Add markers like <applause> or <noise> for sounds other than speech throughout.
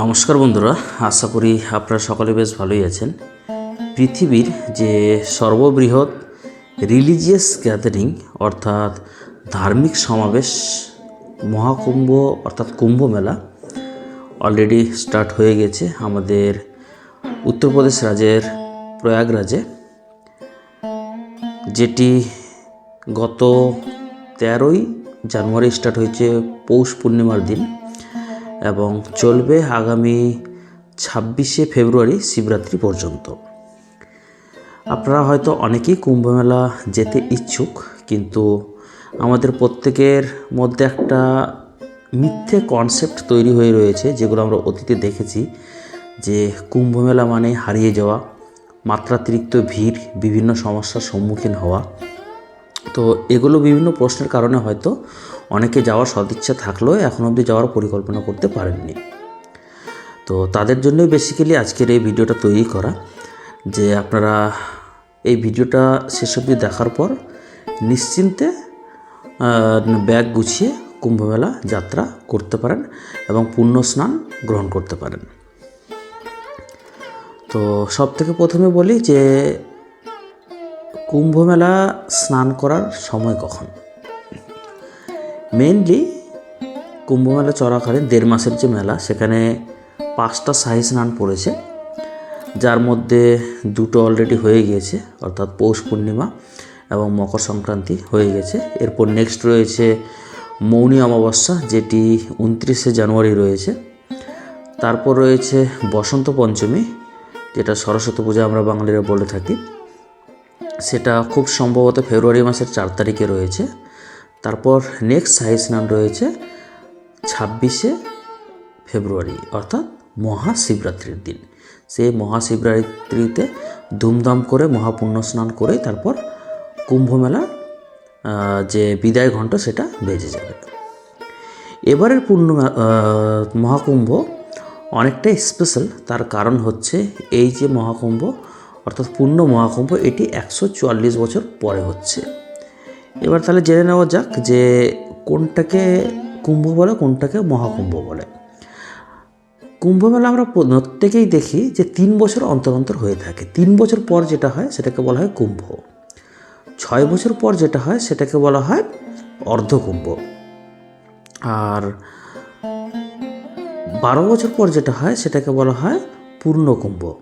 নমস্কার বন্ধুরা, আশা করি আপনারা সকলে বেশ ভালোই আছেন। পৃথিবীর যে সর্ববৃহৎ রিলিজিয়াস গ্যাদারিং অর্থাৎ ধার্মিক সমাবেশ, মহাকুম্ভ, অর্থাৎ কুম্ভ মেলা অলরেডি স্টার্ট হয়ে গেছে আমাদের উত্তরপ্রদেশ রাজ্যের প্রয়াগরাজে, যেটি গত তেরোই জানুয়ারি স্টার্ট হয়েছে পৌষ পূর্ণিমার দিন। এবং চলবে আগামী ছাব্বিশে ফেব্রুয়ারি শিবরাত্রি পর্যন্ত। আপনারা হয়তো অনেকেই কুম্ভমেলা যেতে ইচ্ছুক, কিন্তু আমাদের প্রত্যেকের মধ্যে একটা মিথ্যে কনসেপ্ট তৈরি হয়ে রয়েছে, যেগুলো আমরা অতীতে দেখেছি, যে কুম্ভমেলা মানে হারিয়ে যাওয়া, মাত্রাতিরিক্ত ভিড়, বিভিন্ন সমস্যার সম্মুখীন হওয়া। তো এগুলো বিভিন্ন প্রশ্নের কারণে হয়তো অনেকে যাওয়ার সদিচ্ছা থাকলেও এখন অবধি যাওয়ার পরিকল্পনা করতে পারেননি। তো তাদের জন্যই বেসিক্যালি আজকের এই ভিডিওটা তৈরি করা যে আপনারা এই ভিডিওটা শেষ অবধি দেখার পর নিশ্চিন্তে ব্যাগ গুছিয়ে কুম্ভমেলা যাত্রা করতে পারেন এবং পুণ্য স্নান গ্রহণ করতে পারেন। তো সব থেকে প্রথমে বলি যে কুম্ভমেলা স্নান করার সময় কখন? মেনলি কুম্ভমেলা চলাকালীন দেড় মাসের যে মেলা, সেখানে পাঁচটা শাহী স্নান পড়েছে। যার মধ্যে দুটো অলরেডি হয়ে গিয়েছে, অর্থাৎ পৌষ পূর্ণিমা এবং মকর সংক্রান্তি হয়ে গেছে। এরপর নেক্সট রয়েছে মৌনী অমাবস্যা, যেটি উনত্রিশে জানুয়ারি রয়েছে। তারপর রয়েছে বসন্ত পঞ্চমী, যেটা সরস্বতী পূজা আমরা বাঙালিরা বলে থাকি। সেটা খুব সম্ভবত ফেব্রুয়ারি মাসের চার তারিখে রয়েছে। তারপর নেক্সট শাহী স্নান রয়েছে ছাব্বিশে ফেব্রুয়ারি, অর্থাৎ মহাশিবরাত্রির দিন। সেই মহাশিবরাত্রিতে ধুমধাম করে মহাপুণ্য স্নান করে তারপর কুম্ভমেলার যে বিদায় ঘণ্টা সেটা বেজে যাবে। এবারের পূর্ণ মহাকুম্ভ অনেকটাই স্পেশাল তার কারণ হচ্ছে এই যে মহাকুম্ভ অর্থাৎ পূর্ণ মহাকুম্ভ এটি একশো চুয়াল্লিশ বছর পরে হচ্ছে। এবার তাহলে জেনে নেওয়া যাক যে কোনটাকে কুম্ভ বলে, কোনটাকে মহাকুম্ভ বলে। কুম্ভমেলা আমরা প্রত্যেকেই দেখি যে তিন বছর অন্তর অন্তর হয়ে থাকে। তিন বছর পর যেটা হয় সেটাকে বলা হয় কুম্ভ। ছয় বছর পর যেটা হয় সেটাকে বলা হয় অর্ধকুম্ভ। আর বারো বছর পর যেটা হয় সেটাকে বলা হয় পূর্ণকুম্ভ।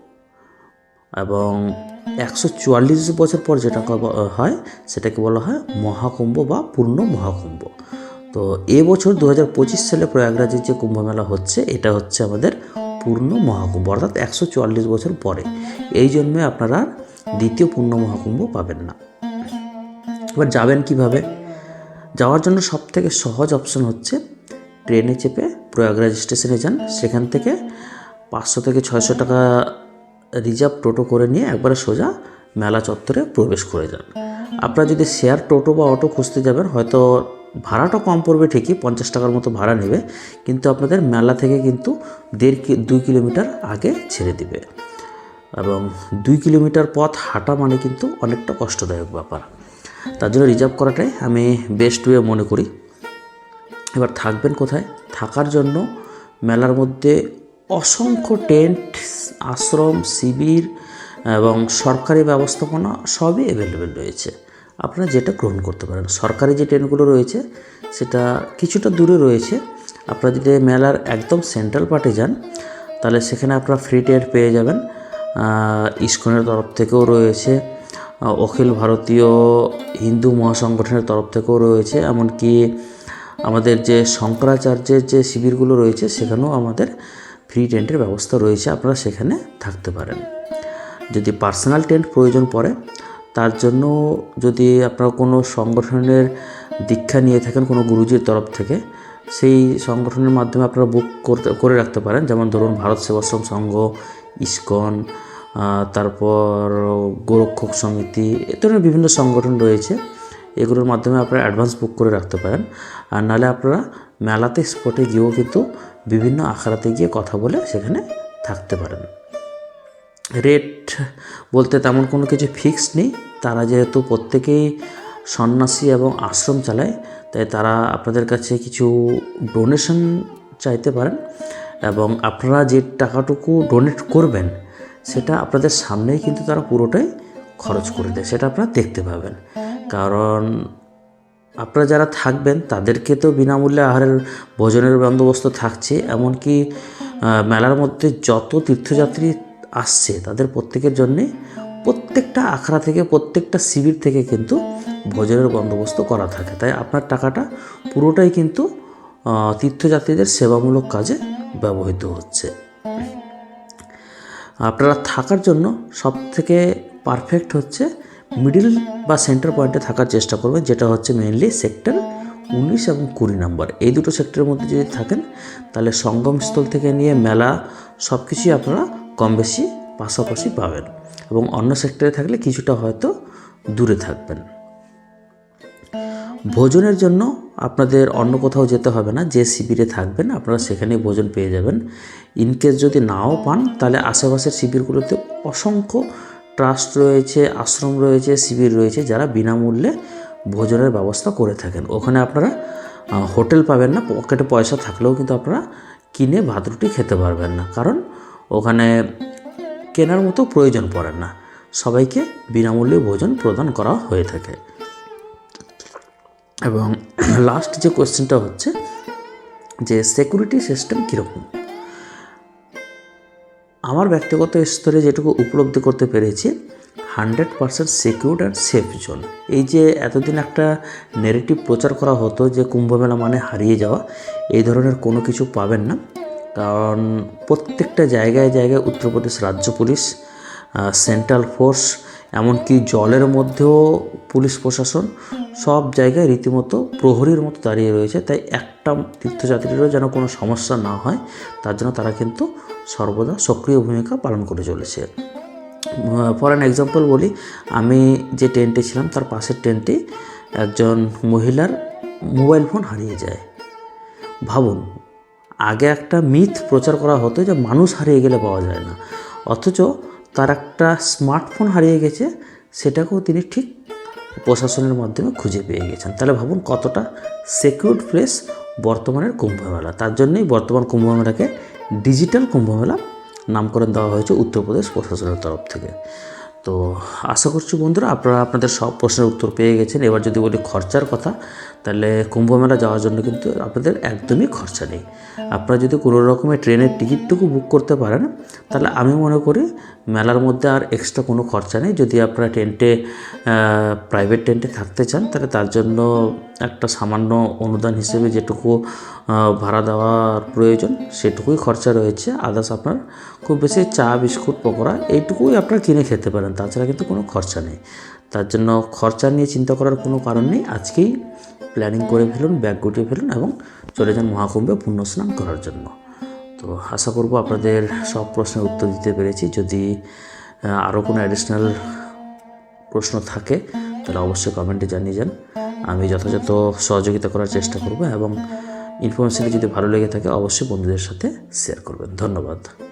এবং একশো চুয়াল্লিশ বছর পর যেটা হয়, সেটাকে বলা হয় মহাকুম্ভ বা পূর্ণ মহাকুম্ভ। তো এবছর দু হাজার পঁচিশ সালে প্রয়াগরাজের যে কুম্ভমেলা হচ্ছে, এটা হচ্ছে আমাদের পূর্ণ মহাকুম্ভ, অর্থাৎ একশো চুয়াল্লিশ বছর পরে। এই জন্যে আপনারা দ্বিতীয় পূর্ণ মহাকুম্ভ পাবেন না। এবার যাবেন কীভাবে? যাওয়ার জন্য সব থেকে সহজ অপশন হচ্ছে ট্রেনে চেপে প্রয়াগরাজ স্টেশনে যান। সেখান থেকে পাঁচশো থেকে ছয়শো টাকা রিজার্ভ টোটো করে নিয়ে একবারে সোজা মেলা চত্বরে প্রবেশ করে যান। আপনারা যদি শেয়ার টোটো বা অটো খুঁজতে যাবেন, হয়তো ভাড়াটা কম পড়বে ঠিকই, পঞ্চাশ টাকার মতো ভাড়া নেবে, কিন্তু আপনাদের মেলা থেকে কিন্তু দেড় কি, দুই কিলোমিটার আগে ছেড়ে দিবে। এবং দুই কিলোমিটার পথ হাঁটা মানে কিন্তু অনেকটা কষ্টদায়ক ব্যাপার। তার জন্য রিজার্ভ করাটাই আমি বেস্ট ওয়ে মনে করি। এবার থাকবেন কোথায়? থাকার জন্য মেলার মধ্যে অসংখ্য টেন্ট, আশ্রম, শিবির এবং সরকারি ব্যবস্থাপনা সবই অ্যাভেলেবেল রয়েছে। আপনারা যেটা গ্রহণ করতে পারেন। সরকারি যে ট্রেনগুলো রয়েছে, সেটা কিছুটা দূরে রয়েছে। আপনারা যদি মেলার একদম সেন্ট্রাল পার্টে যান, তাহলে সেখানে আপনারা ফ্রি টেন্ট পেয়ে যাবেন। ইস্কনের তরফ থেকেও রয়েছে। অখিল ভারতীয় হিন্দু মহাসংগঠনের তরফ থেকেও রয়েছে। এমনকি আমাদের যে শঙ্করাচার্যের যে শিবিরগুলো রয়েছে, সেখানেও আমাদের ফ্রি টেন্টের ব্যবস্থা রয়েছে, আপনারা সেখানে থাকতে পারেন। যদি পার্সোনাল টেন্ট প্রয়োজন পড়ে, তার জন্য যদি আপনারা কোনো সংগঠনের দীক্ষা নিয়ে থাকেন, কোনো গুরুজির তরফ থেকে, সেই সংগঠনের মাধ্যমে আপনারা বুক করতে, করে রাখতে পারেন। যেমন ধরুন ভারত সেবাশ্রম সংঘ, ইস্কন তারপর গোরক্ষক সমিতি, এ ধরনের বিভিন্ন সংগঠন রয়েছে। এগুলোর মাধ্যমে আপনারা অ্যাডভান্স বুক করে রাখতে পারেন। আর নাহলে আপনারা মেলাতে স্পটে গিয়েও কিন্তু বিভিন্ন আখড়াতে গিয়ে কথা বলে সেখানে থাকতে পারেন। রেট বলতে তেমন কোনো কিছু ফিক্স নেই। তারা যেহেতু প্রত্যেকেই সন্ন্যাসী এবং আশ্রম চালায়, তাই তারা আপনাদের কাছে কিছু ডোনেশন চাইতে পারেন এবং আপনারা যে টাকাটুকু ডোনেট করবেন, সেটা আপনাদের সামনেই কিন্তু তারা পুরোটাই খরচ করে দেয়, সেটা আপনারা দেখতে পাবেন। কারণ আপনারা যারা থাকবেন, তাদেরকে তো বিনামূল্যে আহারের ভোজনের বন্দোবস্ত থাকছে, এমনকি মেলার মধ্যে যত তীর্থযাত্রী আসছে, তাদের প্রত্যেকের জন্যে প্রত্যেকটা আখড়া থেকে, প্রত্যেকটা শিবির থেকে কিন্তু ভোজনের বন্দোবস্ত করা থাকে। তাই আপনার টাকাটা পুরোটাই কিন্তু তীর্থযাত্রীদের সেবামূলক কাজে ব্যবহৃত হচ্ছে। আপনারা থাকার জন্য সব থেকে পারফেক্ট হচ্ছে মিডিল বা সেন্টার পয়েন্টে থাকার চেষ্টা করবেন, যেটা হচ্ছে মেইনলি সেক্টর উনিশ এবং কুড়ি নম্বর। এই দুটো সেক্টরের মধ্যে যদি থাকেন, তাহলে সঙ্গমস্থল থেকে নিয়ে মেলা সব কিছুই আপনারা কম বেশি পাশাপাশি পাবেন এবং অন্য সেক্টরে থাকলে কিছুটা হয়তো দূরে থাকবেন। ভোজনের জন্য আপনাদের অন্য কোথাও যেতে হবে না, যে শিবিরে থাকবেন আপনারা সেখানেই ভোজন পেয়ে যাবেন। ইনকেস যদি নাও পান, তাহলে আশেপাশের শিবিরগুলোতে অসংখ্য ট্রাস্ট রয়েছে, আশ্রম রয়েছে, শিবির রয়েছে, যারা বিনামূল্যে ভোজনের ব্যবস্থা করে থাকেন। ওখানে আপনারা হোটেল পাবেন না, পকেটে পয়সা থাকলেও কিন্তু আপনারা কিনে ভাত, রুটি খেতে পারবেন না। কারণ ওখানে কেনার মতো প্রয়োজন পড়ে না। সবাইকে বিনামূল্যে ভোজন প্রদান করা হয়ে থাকে। এবং <clears throat> লাস্ট যে কোয়েশ্চেনটা হচ্ছে যে সিকিউরিটি সিস্টেম কীরকম? আমার ব্যক্তিগত স্তরে যেটুকু উপলব্ধি করতে পেরেছি, hundred percent secure and safe zone এই যে এতদিন একটা নেগেটিভ প্রচার করা হতো যে কুম্ভমেলা মানে হারিয়ে যাওয়া, এই ধরনের কোনো কিছু পাবেন না। কারণ প্রত্যেকটা জায়গায় জায়গায় উত্তরপ্রদেশ রাজ্য পুলিশ সেন্ট্রাল ফোর্স এমনকি জলের মধ্যেও পুলিশ প্রশাসন সব জায়গায় রীতিমতো প্রহরীর মতো দাঁড়িয়ে রয়েছে। তাই একটা তীর্থযাত্রীরও যেন কোনো সমস্যা না হয়, তার জন্য তারা কিন্তু সর্বদা সক্রিয় ভূমিকা পালন করে চলেছে। ফর অ্যান এক্সাম্পল বলি, আমি যে টেন্টে ছিলাম, তার পাশের টেন্টে একজন মহিলার মোবাইল ফোন হারিয়ে যায়। ভাবুন, আগে একটা মিথ প্রচার করা হতো যে মানুষ হারিয়ে গেলে পাওয়া যায় না। অথচ তার একটা স্মার্টফোন হারিয়ে গেছে, সেটাকেও তিনি ঠিক প্রশাসনের মাধ্যমে খুঁজে পেয়ে গেছেন। তাহলে ভাবুন কতটা সিকিউরড প্লেস বর্তমানের কুম্ভমেলা। তার জন্যই বর্তমান কুম্ভমেলাকে ডিজিটাল কুম্ভমেলা নামকরণ দেওয়া হয়েছে উত্তরপ্রদেশ প্রশাসনের তরফ থেকে। তো আশা করছি বন্ধুরা আপনারা আপনাদের সব প্রশ্নের উত্তর পেয়ে গেছেন। এবার যদি বলি খরচার কথা, তাহলে কুম্ভমেলা যাওয়ার জন্য কিন্তু আপনাদের একদমই খরচা নেই। আপনারা যদি কোনো রকমের ট্রেনের টিকিটটুকু বুক করতে পারেন, তাহলে আমি মনে করি মেলার মধ্যে আর এক্সট্রা কোনো খরচা নেই। যদি আপনারা টেন্টে প্রাইভেট টেন্টে থাকতে চান, তাহলে তার জন্য একটা সামান্য অনুদান হিসেবে যেটুকু ভাড়া দেওয়ার প্রয়োজন, সেটুকুই খরচা রয়েছে। আদার্স আপনার খুব বেশি চা, বিস্কুট, পকোড়া এইটুকুই আপনারা কিনে খেতে পারেন। তাছাড়া কিন্তু কোনো খরচা নেই। তার জন্য খরচা নিয়ে চিন্তা করার কোনো কারণ নেই। আজকেই প্ল্যানিং করে ফেলুন ব্যাগ গুটিয়ে ফেলুন এবং চলে যান মহাকুম্ভে পুণ্য স্নান করার জন্য। তো আশা করব আপনাদের সব প্রশ্নের উত্তর দিতে পেরেছি। যদি আরও কোনো অ্যাডিশনাল প্রশ্ন থাকে, তাহলে অবশ্যই কমেন্টে জানিয়ে যান। আমি যথাযথ সহযোগিতা করার চেষ্টা করব এবং ইনফরমেশনটি যদি ভালো লেগে থাকে, অবশ্যই বন্ধুদের সাথে শেয়ার করবেন। ধন্যবাদ।